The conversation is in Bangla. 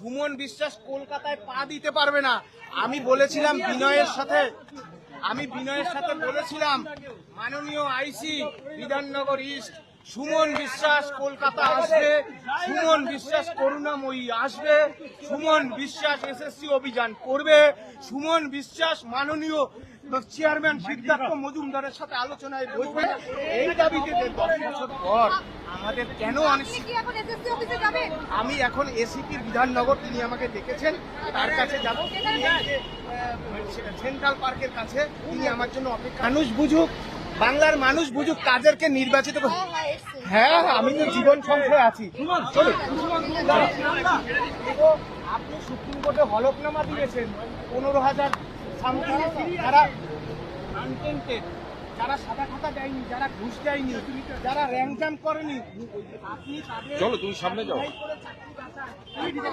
সুমন বিশ্বাস কলকাতায় পা দিতে পারবে না। আমি বলেছিলাম বিনয়ের সাথে, আমি বিনয়ের সাথে বলেছিলাম, মাননীয় আইসি, বিধাননগর ইস্ট, সুমন বিশ্বাস কলকাতা আসবে, সুমন বিশ্বাস করুণাময়ী আসবে, সুমন বিশ্বাস এসএসসি অভিযান করবে, সুমন বিশ্বাস মাননীয় চেয়ারম্যান সিদ্ধার্থ মজুমদারের সাথে আলোচনায় বসবে। এই দাবিতে দশ বছর পর আমাদের কেন আমি এখন এসিপির বিধাননগর তিনি আমাকে ডেকেছেন তার কাছে যাব। সেন্ট্রাল পার্কের কাছে তিনি আমার জন্য অপেক্ষা মানুষ বুঝুক বাংলার মানুষ বুঝুক কাদেরকে নির্বাচিত করে- হ্যাঁ হ্যাঁ এসছে। হ্যাঁ আমি তো জীবন সংখ্যায় আছি। আপনি সুপ্রিম কোর্টে হলফনামা দিয়েছেন। পনেরো হাজার সামথিং যারা আনটেন্টেড যারা সাদা খাতা দেয়নি যারা ঘুষ দেয়নি যারা র্যাঙ্ক করেনি আপনি চলো তুমি সামনে যাও।